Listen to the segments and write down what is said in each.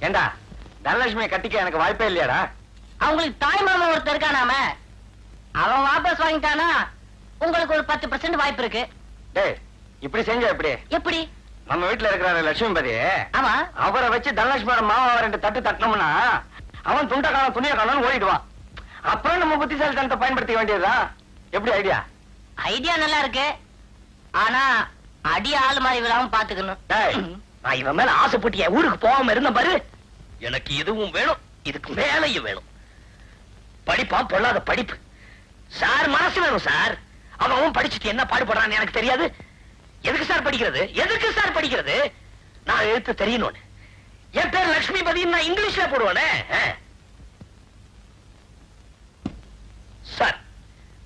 ஏண்டா? தனலட்சுமியை கட்டிக்க எனக்கு வாய்ப்பே இல்லையாடா? அவங்களுக்கு தாய் மாமா ஒருத்தர் இருக்கானாம? அவன் வாபஸ் வாங்கிட்டானா? உங்களுக்கு ஒரு பத்து பர்சன்ட் வாய்ப்பு இருக்கு. டேய் இப்படி செஞ்சா எப்படி? எப்படி? நம்ம வீட்டுல இருக்கிற லட்சுமிபதி. ஆமா. அவரை வச்சு தனலட்சுமியோட மாமா ரெண்டு தட்டு தட்டினோம்னா அவன் துண்ட காலம் துணிய காலம் ஓடிடுவான். அப்புறம் நம்ம புத்திசாலித்தனத்தை பயன்படுத்திக்க வேண்டியதுதான் எப்படி ஐடியா? ஐடியா நல்லா இருக்கு. ஆனா அடி ஆள் மாதிரி விழாம பாத்துக்கணும். நான் இவன் மேல ஆசைப்பட்டு என் ஊருக்கு போகாம இருந்த பாரு. எனக்கு இதுவும் வேணும் இதுக்கு மேலையும் வேணும். படிப்பா பொல்லாத படிப்பு. சார் மனசு வேணும் சார். அவன் அவன் படிச்சுட்டு என்ன பாடுபடுறான்னு எனக்கு தெரியாது. எதுக்கு சார் படிக்கிறது? எதுக்கு சார் படிக்கிறது? நான் எழுத்து தெரியணும்னு. என் பேர் லட்சுமி பதின்னு நான் இங்கிலீஷ்ல போடுவானே. சார்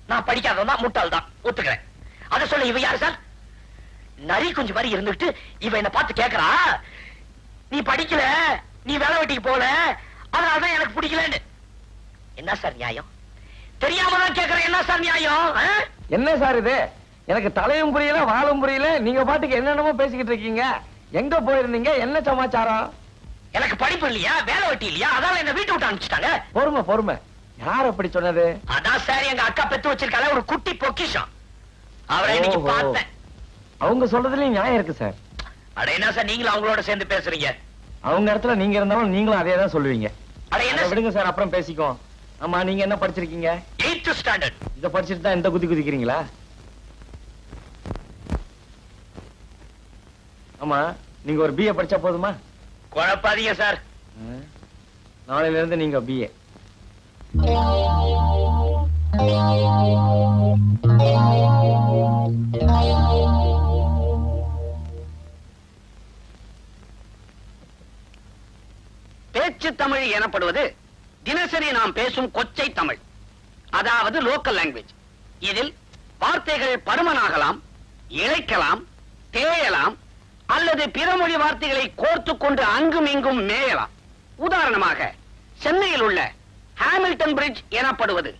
நான் படிக்காதவன் தான் முட்டாள் தான் ஒத்துக்கிறேன். அதை சொல்ல இவ யாரு சார்? நரி குஞ்சு மாதிரி இருந்துட்டு இவ என்ன பார்த்து கேக்குறா. நீ படிக்கல நீ வேலை வெட்டிக்கு போல அதனாலதான் எனக்கு பிடிக்கலன்னு. என்ன சார் நியாயம்? தெரியாம தான் கேக்குறேன் என்ன சார் நியாயம்? என்ன சார் இது? எனக்கு தலையும் புரியல வாழும் புரியல நீங்க பாட்டுக்கு என்னென்னமோ பேசிக்கிட்டு இருக்கீங்க. எங்க போயிருந்தீங்க? என்ன சமாச்சாரம்? எனக்கு படிப்பு இல்லையா வேலை வெட்டி இல்லையா அதால என்ன வீட்டு விட்டு அனுப்பிச்சிட்டாங்க. பொறுமை பொறுமை. யார் அப்படி சொன்னது? அதான் சார் எங்க அக்கா பெத்து வச்சிருக்கால ஒரு குட்டி பொக்கிஷம். அவரை இன்னைக்கு. பார்த்தேன். அவங்க சொல்றதுலயும் நியாயம் இருக்கு சார். அட என்ன சார் நீங்களும் அவங்களோட சேர்ந்து பேசுறீங்க? அவங்க இடத்துல நீங்க இருந்தாலும் நீங்களும் அதே தான் சொல்லுவீங்க. அட என்ன விடுங்க சார் அப்புறம் பேசிக்குவோம். ஆமா நீங்க என்ன படிச்சிருக்கீங்க? Eighth standard. இத படிச்சிட்டு தான் இந்த குதி குதிக்கிறீங்களா? ஆமா நீங்க ஒரு பிஏ படிச்சா போதுமா? குழப்பாதீங்க சார். நாளையில இருந்து நீங்க பிஏ பேச்சு தமிழ் எனப்படுவது தினசரி நாம் பேசும் கொச்சை தமிழ். அதாவது லோக்கல் லாங்குவேஜ் இதில் வார்த்தைகள் பருமனாகலாம் இழைக்கலாம் தேயலாம் அல்லது பிற மொழி வார்த்தைகளை கோர்த்து கொண்டு அங்கும் இங்கும் மேயலாம். உதாரணமாக சென்னையில் உள்ள ஹாமில்டன் பிரிட்ஜ் எனப்படுவது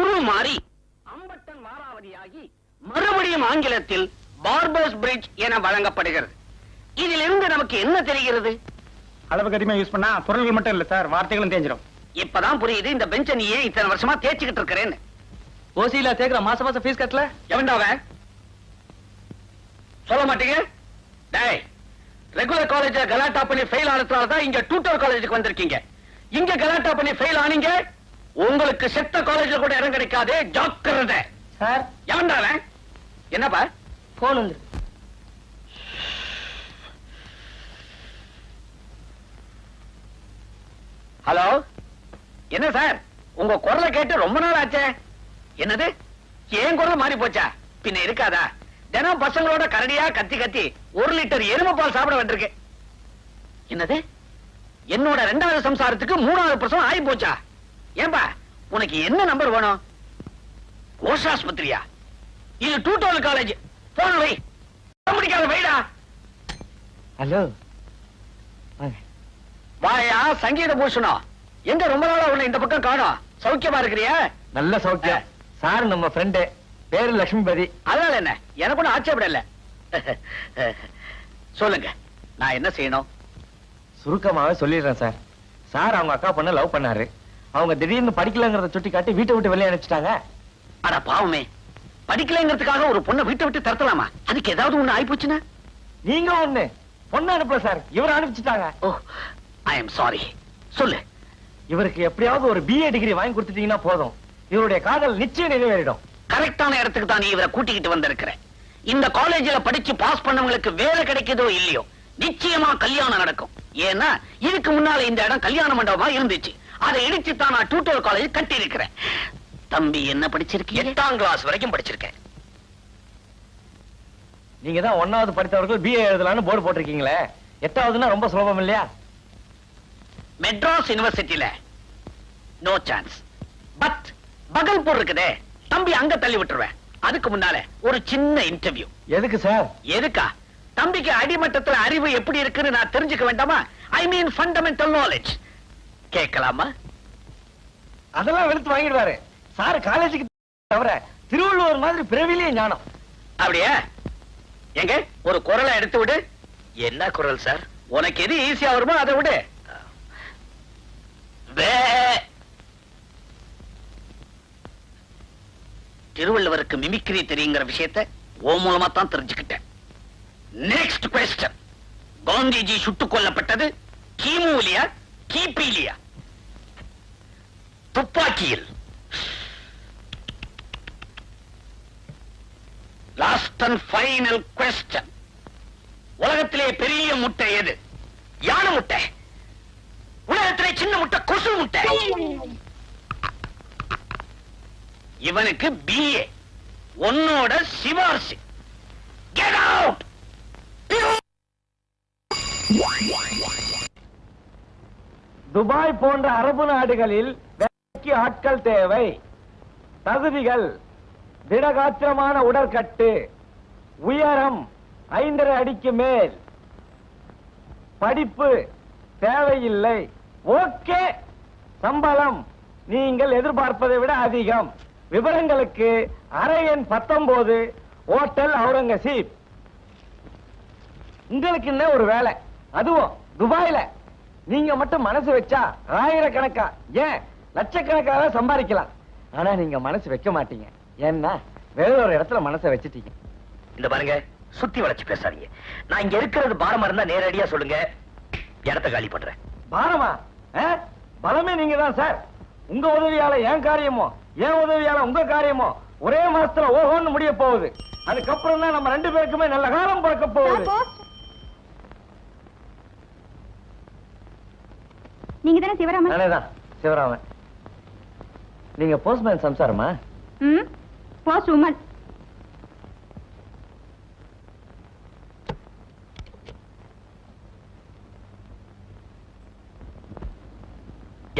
உரு மாறி அம்பட்டன் மாறாவதியாகி மறுபடியும் ஆங்கிலத்தில் பார்பர்ஸ் பிரிட்ஜ் என வழங்கப்படுகிறது. இதிலிருந்து நமக்கு என்ன தெரிகிறது? அளவுக்கு அதிகமா யூஸ் பண்ணா பொருள்கள் மட்டும் இல்ல சார் வார்த்தைகளும் தேஞ்சிரும். இப்பதான் புரியுது இந்த பெஞ்ச நீ ஏன் இத்தனை வருஷமா தேய்ச்சிக்கிட்டு இருக்கிறேன்னு. ஓசியில தேக்கிற மாசம் மாசம் ஃபீஸ் கட்டல? எவன்டா அவன்? சொல்ல மாட்டீங்க? டேய் ரெகுலர் காலேஜ் கலாட்டா பண்ணி ஃபெயில் ஆனதுனால தான் இங்க டூட்டர் காலேஜுக்கு வந்திருக்கீங்க. இங்க கலாட்டா பண்ணி ஃபெயில் ஆனீங்க உங்களுக்கு செத்த காலேஜ்ல கூட இடம் கிடைக்காது ஜாக்கிரதை. சார். எவன்டா அவன்? என்னப்பா? போன் வந்து ஹலோ? என்ன சார்? உங்க குரலை கேட்டு ரொம்ப நாள் ஆச்சே. என்னது? ஏன் குரல் மாறி போச்சா? பின்ன இருக்காதா? தினம் பசங்களோட கரடியா கத்தி கத்தி ஒரு லிட்டர் எருமை பால் சாப்பிட வேண்டியிருக்கு என்னது? என்னோட ரெண்டாவது சம்சாரத்துக்கு மூணாவது பிரசவம் ஆகி போச்சா? ஏன்பா உனக்கு என்ன நம்பர் வேணும்? கோஷாஸ்பத்திரியா இது டூட்டோல் காலேஜ் போன் வை. முடிக்காத வைடா ஹலோ. வாங்க வாயா சங்கீத பூஷணம். எங்க ரொம்ப நாளா உன்னை இந்த பக்கம் காணோம்? சௌக்கியமா இருக்கிறியா? நல்ல சௌக்கியம். சார் நம்ம ஃப்ரெண்டு பேரு லட்சுமிபதி அதனால என்ன? எனக்கு ஒன்றும் ஆட்சேபம் இல்ல சொல்லுங்க. நான் என்ன செய்யணும்? சுருக்கமாவே சொல்லிடுறேன் சார். சார் அவங்க அக்கா பொண்ண லவ் பண்ணாரு. அவங்க திடீர்னு படிக்கலங்கிறத சுட்டி காட்டி வீட்டை விட்டு வெளியே அனுப்பிச்சிட்டாங்க. அட பாவமே. படிக்கலைங்கிறதுக்காக ஒரு பொண்ணை வீட்டை விட்டு தரத்தலாமா அதுக்கு ஏதாவது ஒண்ணு ஆயிப்போச்சுன்னா? நீங்க ஒண்ணு. பொண்ணு அனுப்பல சார். இவர் அனுப்பிச்சிட்டாங்க. ஓ ஐ எம் சாரி சொல்லு. இவருக்கு எப்படியாவது ஒரு பிஏ டிகிரி வாங்கி கொடுத்துட்டீங்கன்னா போதும். இவருடைய காதல் நிச்சயம் நிறைவேறிடும். கரெக்டான இடத்துக்கு தான் இவரை கூட்டிக்கிட்டு வந்திருக்கிற. இந்த காலேஜ்ல படிச்சு பாஸ் பண்ணவங்களுக்கு வேலை கிடைக்குதோ இல்லையோ நிச்சயமா கல்யாணம் நடக்கும். ஏன்னா இதுக்கு முன்னால இந்த இடம் கல்யாண மண்டபமா இருந்துச்சு. அதை இடிச்சு தான் நான் டூட்டோர் காலேஜ் கட்டி இருக்கிறேன் தம்பி என்ன படிச்சிருக்கீங்க? எட்டாம் கிளாஸ் வரைக்கும் படிச்சிருக்கேன். நீங்க தான் ஒன்னாவது படித்தவர்கள் பிஏ எழுதலாம்னு போர்டு போட்டிருக்கீங்களே. எட்டாவதுன்னா ரொம்ப சுலபம் இல்லையா? மெட்ராஸ் யுனிவர்சிட்டியில நோ சான்ஸ் பட் பகல்பூர் இருக்குதே தம்பி அங்க தள்ளி விட்டுருவேன். அதுக்கு முன்னால ஒரு சின்ன இன்டர்வியூ எதுக்கு சார்? எதுக்கா? தம்பிக்கு அடிமட்டத்துல அறிவு எப்படி இருக்குன்னு நான் தெரிஞ்சுக்க வேண்டாமா? ஐ மீன் ஃபண்டமெண்டல் நாலேஜ் கேட்கலாமா? அதெல்லாம் வெளுத்து வாங்கிடுவாரு. சார் காலேஜுக்கு தவிர திருவள்ளுவர் மாதிரி பிறவிலேயே ஞானம். அப்படியா? எங்க? ஒரு குரலை எடுத்து விடு. என்ன குரல் சார்? உனக்கு எது ஈஸியா வருமோ அதை விடு. திருவள்ளுவருக்கு மிமிக்ரி தெரியுங்கிற விஷயத்த ஓ மூலமா தான் தெரிஞ்சுக்கிட்டேன். நெக்ஸ்ட் கொஸ்டன் காந்திஜி சுட்டுக் கொல்லப்பட்டது கிமுலியா கிபிலியா? துப்பாக்கியில். லாஸ்ட் அண்ட் ஃபைனல் கொஸ்டன் உலகத்திலே பெரிய முட்டை எது? யானை முட்டை. உலகத்திலே சின்ன முட்டை கொசு முட்டை. இவனுக்கு பிஏ உன்னோட சிவார்சி கெட் அவுட் துபாய் போன்ற அரபு நாடுகளில் வேலைக்கு ஆட்கள் தேவை. தகுதிகள் திடகாத்திரமான உடற்கட்டு உயரம் ஐந்தரை அடிக்கு மேல். படிப்பு தேவையில்லை. ஓகே. சம்பளம். நீங்கள் எதிர்பார்ப்பதை விட அதிகம். விவரங்களுக்கு அறை எண் பத்தொன்பது ஓட்டல் அவுரங்கசீப். உங்களுக்கு என்ன ஒரு வேலை. அதுவும் துபாயில. நீங்க மட்டும் மனசு வச்சா ஆயிரக்கணக்கா? ஏன்? லட்சக்கணக்காக சம்பாதிக்கலாம். ஆனா நீங்க மனசு வைக்க மாட்டீங்க. ஏன்னா வேற ஒரு இடத்துல மனசை வச்சுட்டீங்க. இந்த பாருங்க சுத்தி வளைச்சு பேசாதீங்க. நான் இங்க இருக்கிறது பாரமா இருந்தா நேரடியா சொல்லுங்க. இடத்த காலி பண்றேன். பாரமா? பலமே நீங்க தான் சார். உங்க உதவியால என் காரியமோ என் உதவியால உங்க காரியமோ ஒரே மாசத்துல ஓஹோன்னு முடிய போகுது. அதுக்கப்புறம் தான் நம்ம ரெண்டு பேருக்குமே நல்ல காலம் பிறக்க போகுது. நீங்க தானே சிவராமன்? நானேதான் சிவராமன். நீங்க போஸ்ட்மேன் சம்சாரமா? ம் போஸ்ட் உமன்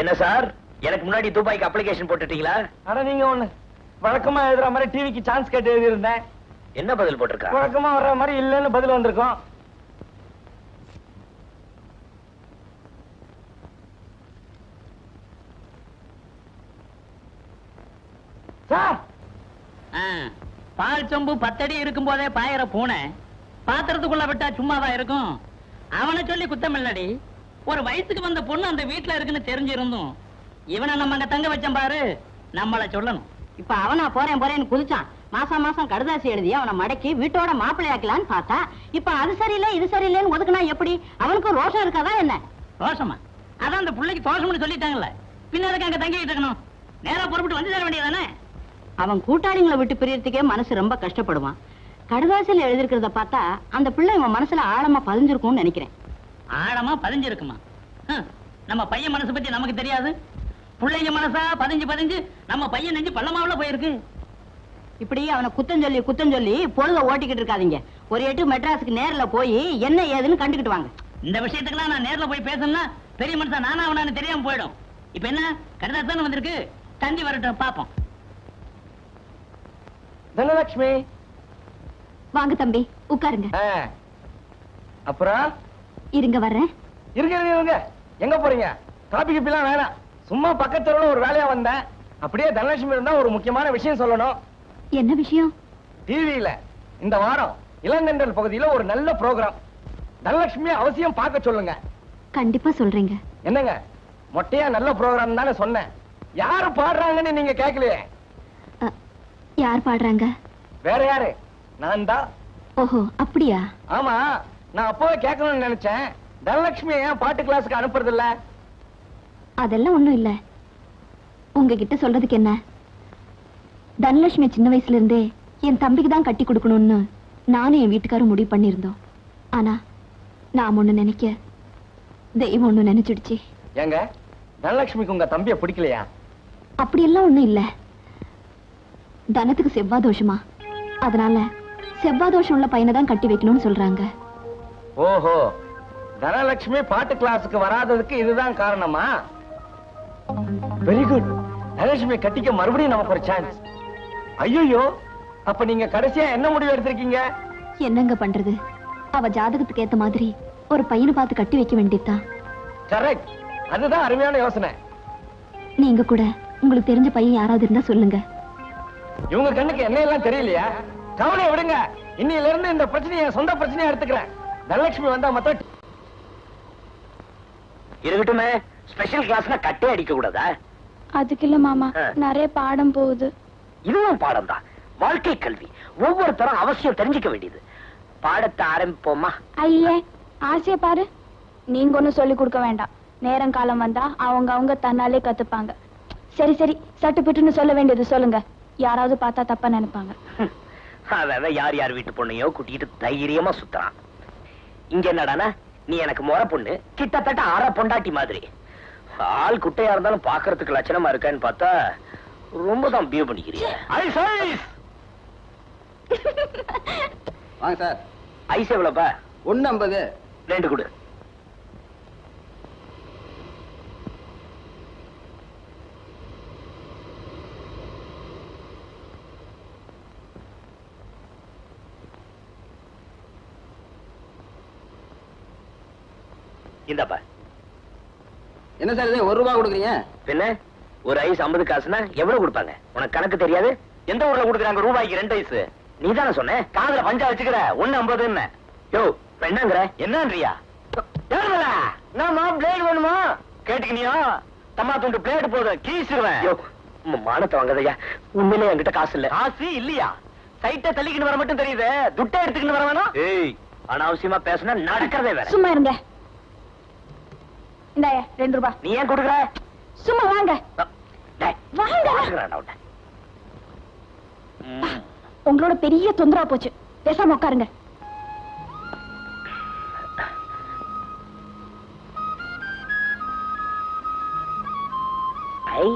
என்ன சார்? எனக்கு முன்னாடி துபாய்க்கு அப்ளிகேஷன் போட்டுட்டீங்களா? அட நீங்க ஒண்ணு. வழக்கமா எழுதுற மாதிரி டிவிக்கு சான்ஸ் கேட்டு எழுதியிருந்தேன். என்ன பதில் போட்டிருக்கா? வழக்கமா வர்ற மாதிரி இல்லைன்னு பதில் வந்திருக்கோம். சார்! பால் சொம்பு பத்தடி இருக்கும் போதே பாயிர பூனை. பாத்திரத்துக்குள்ள விட்டா சும்மாதான் இருக்கும். அவனை சொல்லி குத்தம் இல்லடி ஒரு வயசுக்கு வந்த பொண்ணு அந்த வீட்டுல இருக்குன்னு தெரிஞ்சிருந்தும் இவனை நம்ம அங்க தங்க வச்சோம் பாரு நம்மள சொல்லணும். இப்ப அவனா போறேன் போறேன்னு குதிச்சான். மாசம் மாசம் கடுதாசி எழுதி அவனை மடக்கி வீட்டோட மாப்பிள்ளையாக்கலான்னு பார்த்தா இப்ப அது சரியில்லை இது சரியில்லைன்னு ஒதுக்குனா எப்படி? அவனுக்கு ரோஷம் இருக்காதா என்ன? தோஷமா அதான் அந்த பிள்ளைக்கு தோஷம்னு சொல்லிட்டாங்கல்ல. பின்ன அதுக்கு அங்க தங்கிட்டு இருக்கணும். நேரா புறப்பட்டு வந்து தர வேண்டியதானே அவன் கூட்டாளிங்களை விட்டு பிரியறதுக்கே மனசு ரொம்ப கஷ்டப்படுவான். கடுதாசியில எழுதிருக்கிறத பார்த்தா அந்த பிள்ளை இவன் மனசுல ஆழமா பதிஞ்சிருக்கும்னு நினைக்கிறேன். ஆழமா பதிஞ்சிருக்குமா? நம்ம பையன் மனசு பத்தி நமக்கு தெரியாது? பிள்ளைங்க மனசா பதிஞ்சு பதிஞ்சு நம்ம பையன் நெஞ்சு பள்ளமாவுல போயிருக்கு. இப்படி அவனை குத்தம் சொல்லி குத்தம் சொல்லி பொழுத ஓட்டிக்கிட்டு இருக்காதீங்க. ஒரு எட்டு மெட்ராஸுக்கு நேர்ல போய் என்ன ஏதுன்னு கண்டுக்கிட்டு வாங்க. இந்த விஷயத்துக்குலாம் நான் நேர்ல போய் பேசணும்னா பெரிய மனுஷன் நானா அவனான்னு தெரியாம போயிடும். இப்ப என்ன? கடிதம் தானே வந்திருக்கு. தந்தி வரட்டும் பாப்போம். தனலட்சுமி. வாங்க தம்பி உட்காருங்க. அப்புறம்? இருங்க வர்றேன். இருங்க இருங்க எங்க போறீங்க? காபி கிப்பிலாம் வேணாம். சும்மா பக்கத்துல ஒரு வேலையா வந்தேன். அப்படியே தனலட்சுமி இருந்தா ஒரு முக்கியமான விஷயம் சொல்லணும். என்ன விஷயம்? டிவியில இந்த வாரம் இளந்தென்றல் பகுதியில ஒரு நல்ல ப்ரோக்ராம் தனலட்சுமி அவசியம் பார்க்க சொல்லுங்க. கண்டிப்பா சொல்றீங்க. என்னங்க? மொட்டையா நல்ல ப்ரோக்ராம் தானே சொன்னேன். யாரு பாடுறாங்கன்னு நீங்க கேட்கலையே. யார் பாடுறாங்க? வேற யாரு? நான் தான் ஓஹோ அப்படியா? ஆமா. நான் அப்பவே கேட்கணும்னு நினைச்சேன். தனலட்சுமி ஏன் பாட்டு கிளாஸுக்கு அனுப்புறது இல்ல அதெல்லாம் ஒண்ணும் இல்ல. உங்ககிட்ட சொல்றதுக்கு என்ன? தனலட்சுமி சின்ன வயசுல இருந்தே என் தம்பிக்கு தான் கட்டி கொடுக்கணும்னு நானும் என் வீட்டுக்காரும் முடிவு பண்ணியிருந்தோம். ஆனா நான் ஒண்ணு நினைக்க தெய்வம் ஒண்ணு நினைச்சிடுச்சு. ஏங்க தனலட்சுமிக்கு உங்க தம்பியை பிடிக்கலையா? அப்படியெல்லாம் ஒண்ணும் இல்ல. தனத்துக்கு செவ்வாய் தோஷமா அதனால செவ்வாய் தோஷம் உள்ள பையனை தான் கட்டி வைக்கணும்னு சொல்றாங்க. ஓஹோ தனலட்சுமி பாட்டு கிளாஸுக்கு வராததுக்கு இதுதான் காரணமா? வெரி குட் தனலட்சுமி கட்டிக்க மறுபடியும் நமக்கு ஒரு சான்ஸ் ஐயோ அப்ப நீங்க கடைசியா என்ன முடிவு எடுத்திருக்கீங்க? என்னங்க பண்றது? அவ ஜாதகத்துக்கு ஏத்த மாதிரி ஒரு பையனை பார்த்து கட்டி வைக்க வேண்டியதுதான். கரெக்ட் அதுதான் அருமையான யோசனை. நீங்க கூட உங்களுக்கு தெரிஞ்ச பையன் யாராவது இருந்தா சொல்லுங்க. இவங்க கண்ணுக்கு என்ன எல்லாம் தெரியலையா? கவலையை விடுங்க. இன்னையில இருந்து இந்த பிரச்சனையை சொந்த பிரச்சனையா எடுத்துக்கிறேன். தனலட்சுமி வந்தா மொத்தம் இருக்கட்டுமே ஸ்பெஷல் கிளாஸ்னா கட்டே அடிக்க கூடாதா? அதுக்கு இல்ல மாமா. நிறைய பாடம் போகுது. இதுவும் பாடம் தான் வாழ்க்கை கல்வி. ஒவ்வொருத்தரும் அவசியம் தெரிஞ்சுக்க வேண்டியது. பாடத்தை ஆரம்பிப்போமா? ஐயே ஆசைய பாரு. நீங்க ஒண்ணும் சொல்லி கொடுக்க வேண்டாம். நேரம் காலம் வந்தா அவங்க அவங்க தன்னாலே கத்துப்பாங்க. சரி சரி சட்டு பிட்டுன்னு சொல்ல வேண்டியது சொல்லுங்க. யாராவது பார்த்தா தப்பா நினைப்பாங்க. யார் யார் வீட்டு பொண்ணையோ கூட்டிட்டு தைரியமா சுத்துறான் இங்க என்னடானா? நீ எனக்கு முறை பொண்ணு. கிட்டத்தட்ட அரை பொண்டாட்டி மாதிரி. ஆள் குட்டையா இருந்தாலும் பாக்குறதுக்கு லட்சணமா இருக்கான்னு பார்த்தா ரொம்ப தான் பியூ பண்ணிக்கிறீங்க ஐஸ் ஐஸ்! வாங்க சார். ஐஸ் எவ்வளவுப்பா ஒன்னு ஐம்பது. ரெண்டு கொடு. இந்தாப்பா என்ன சார் இது? ஒரு ரூபா கொடுக்குறீங்க? பின்ன ஒரு ஐஸ் ஐம்பது காசுனா எவ்வளவு கொடுப்பாங்க? உனக்கு கணக்கு தெரியாது? எந்த ஊர்ல கொடுக்குறாங்க ரூபாய்க்கு ரெண்டு ஐஸ்? நீ தானே சொன்ன? காதுல பஞ்சா வச்சுக்கிற. ஒண்ணு ஐம்பது என்ன யோ என்னங்கிற என்னன்றியா? நாம பிளேடு வேணுமா? கேட்டுக்கினியா? தம்மா துண்டு பிளேடு போதும். கீசிடுவேன் யோ மானத்தை வாங்கதையா உண்மையிலே என்கிட்ட காசு இல்ல. காசு இல்லையா? சைட்டை தள்ளிக்கிட்டு வர மட்டும் தெரியுது. துட்டை எடுத்துக்கிட்டு வர வேணாம். ஏய் அனாவசியமா பேசினா நடக்கிறதே வேற. சும்மா இருங்க. இந்தாய ரெண்டு ரூபாய் நீ ஏன் கொடுக்குற? சும்மா வாங்க. வாங்க. உங்களோட பெரிய தொந்தரவு போச்சு. பேசாம உட்காருங்க. ஐ.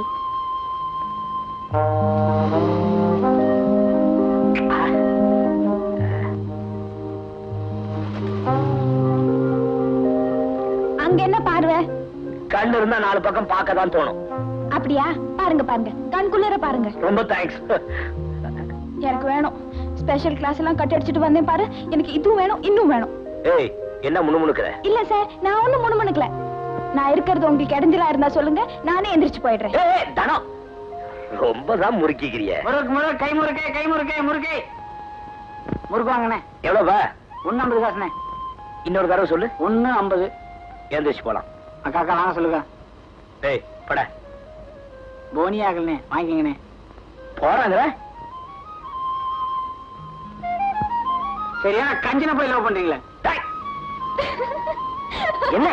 அங்க என்ன பார்வை கண்ணு இருந்தா நாலு பக்கம் பார்க்க தான் தோணும். அப்படியா? பாருங்க பாருங்க. கண்குள்ளிர பாருங்க. ரொம்ப தேங்க்ஸ் எனக்கு வேணும். ஸ்பெஷல் கிளாஸ் எல்லாம் கட் அடிச்சிட்டு வந்தேன் பாரு. எனக்கு இதுவும் வேணும் இன்னும் வேணும். ஏய் என்ன முணுமுணுக்கிற? இல்ல சார் நான் ஒண்ணும் முணுமுணுக்கல. நான் இருக்கிறது உங்களுக்கு இடைஞ்சலா இருந்தா சொல்லுங்க. நானே எந்திரிச்சு போயிடுறேன். ஏய் தனம். ரொம்ப தான் முறுக்கிக்கிறிய. முறுக்கு முறுக்கு கை முறுக்கே கை முறுக்கே முறுக்கே. முறுக்கு வாங்கினேன். எவ்வளவுப்பா ஒன்னு ஐம்பது காசுனே இன்னொரு தடவை சொல்லு. ஒன்னு ஐம்பது. எந்திரிச்சு போலாம். அக்கா அக்கா வாங்க சொல்லுங்க. ஏய் பட. போனி ஆகலனே வாங்கிக்கங்கண்ணே. போறாங்கிற சரியா கஞ்சின போய் லவ் பண்றீங்களே? டேய். என்ன?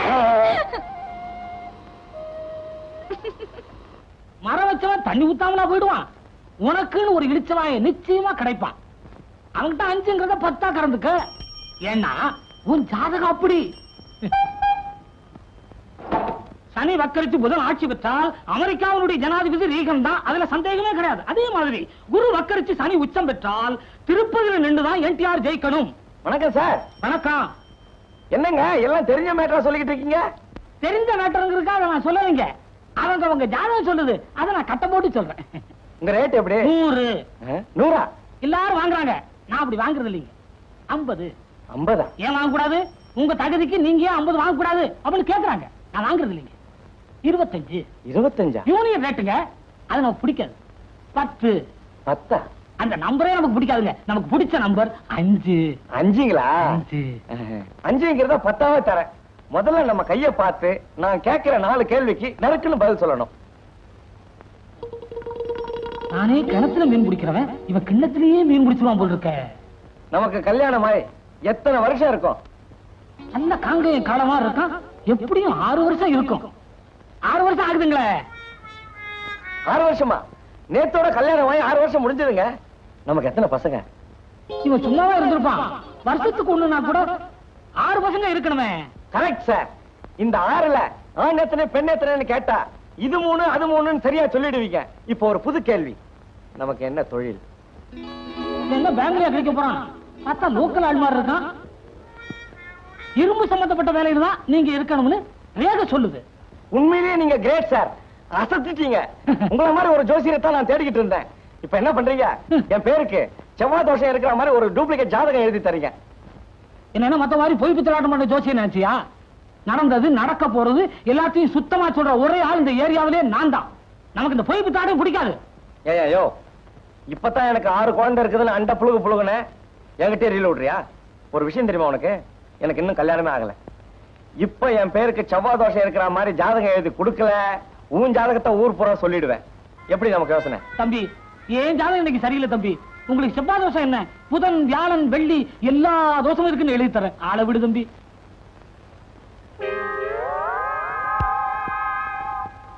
மரம் வச்சவன் தண்ணி ஊத்தாமலா போயிடுவான். உனக்குன்னு ஒரு இழிச்சவாய நிச்சயமா கிடைப்பான். அவன்கிட்ட அஞ்சுங்கிறத பத்தா கறந்துக்க. ஏன்னா உன் ஜாதகம் அப்படி. சனி வக்கரித்து புதன் ஆட்சி பெற்றால் அமெரிக்காவினுடைய ஜனாதிபதி ரீகன் தான். அதுல சந்தேகமே கிடையாது. அதே மாதிரி குரு வக்கரிச்சு சனி உச்சம் பெற்றால் திருப்பதியில நின்றுதான் என்டிஆர் ஜெயிக்கணும். வணக்கம் சார். வணக்கம். என்னங்க எல்லாம் தெரிஞ்ச மேட்டரா சொல்லிக்கிட்டு இருக்கீங்க? தெரிஞ்ச நாட்டருங்க அதை நான் சொல்லலைங்க. அவங்க அவங்க ஜாதகம் சொல்லுது. அதை நான் கட்ட போட்டு சொல்றேன். உங்க ரேட் எப்படி? நூறு. நூறா? எல்லாரும் வாங்குறாங்க. நான் அப்படி வாங்குறது இல்லைங்க. ஐம்பது. ஐம்பதா? ஏன் வாங்கக்கூடாது? உங்க தகுதிக்கு நீங்க ஏன் ஐம்பது வாங்கக்கூடாது? அப்படின்னு கேக்குறாங்க. நான் வாங்குறது இல்லைங்க. இருபத்தஞ்சு. இருபத்தஞ்சா? யூனியன் ரேட்டுங்க. அது நமக்கு பிடிக்காது. பத்து. பத்தா? அந்த நம்பரே நமக்கு பிடிக்காதுங்க. நமக்கு பிடிச்ச நம்பர் அஞ்சு. அஞ்சுங்களா? அஞ்சு. அஞ்சுங்கிறத பத்தாவே தரேன். முதல்ல நம்ம கைய பார்த்து நான் கேட்கிற நாலு கேள்விக்கு நறுக்குன்னு பதில் சொல்லணும். நானே கிணத்துல மீன் பிடிக்கிறவன்? இவன் கிண்ணத்திலேயே மீன் பிடிச்சிருவான் போல் இருக்க. நமக்கு கல்யாணமாய் எத்தனை வருஷம் இருக்கும்? நல்ல காங்கையும் காலமா இருக்கான் எப்படியும் ஆறு வருஷம் இருக்கும். ஆறு வருஷம் ஆகுதுங்களே. ஆறு வருஷமா? நேத்தோட கல்யாணம் ஆகி ஆறு வருஷம் முடிஞ்சதுங்க. நமக்கு எத்தனை பசங்க? இவன் சும்மாவா இருந்திருப்பான். வருஷத்துக்கு ஒண்ணுனா கூட ஆறு பசங்க இருக்கணுமே. கரெக்ட் சார் இந்த ஆறுல ஆண் எத்தனை பெண் எத்தனைன்னு கேட்டா இது மூணு அது மூணுன்னு சரியா சொல்லிடுவீங்க. இப்போ ஒரு புது கேள்வி. நமக்கு என்ன தொழில்? என்ன பேங்க்லயா கிடைக்க போறான்? பார்த்தா லோக்கல் ஆள் மாதிரி இருக்கான். இரும்பு சம்பந்தப்பட்ட வேலையில தான் நீங்க இருக்கணும்னு ரேக சொல்லுது. உண்மையிலேயே நீங்க கிரேட் சார் அசத்திட்டீங்க. உங்கள மாதிரி ஒரு ஜோசியரை தான் நான் தேடிக்கிட்டு இருந்தேன். இப்ப என்ன பண்றீங்க? என் பேருக்கு செவ்வாய் தோஷம் இருக்கிற மாதிரி ஒரு டூப்ளிகேட் ஜாதகம் எழுதி தரீங்க. என்ன மத்த மாதிரி பொய் பித்தலாட்டம் பண்ண ஜோசியம் நினைச்சியா? நடந்தது நடக்க போறது எல்லாத்தையும் சுத்தமா சொல்ற ஒரே ஆள் இந்த ஏரியாவிலே நான் தான். நமக்கு இந்த பொய் பித்தாட்டம் பிடிக்காது. ஏய் இப்பதான் எனக்கு ஆறு குழந்தை இருக்குதுன்னு அண்ட புழுகு புழுகுன. என்கிட்ட ரீல் விடுறியா? ஒரு விஷயம் தெரியுமா உனக்கு? எனக்கு இன்னும் கல்யாணமே ஆகல. இப்போ என் பேருக்கு செவ்வாய் தோஷம் இருக்கிற மாதிரி ஜாதகம் எழுதி கொடுக்கல உன் ஜாதகத்தை ஊர் புறம் சொல்லிடுவேன். எப்படி நமக்கு யோசனை? தம்பி ஏன் ஜாதகம் இன்னைக்கு சரியில்லை தம்பி. உங்களுக்கு செவ்வாய் தோஷம் என்ன? புதன் வியாழன் வெள்ளி எல்லா தோஷமும் இருக்குன்னு எழுதி தரேன். ஆளை விடு தம்பி.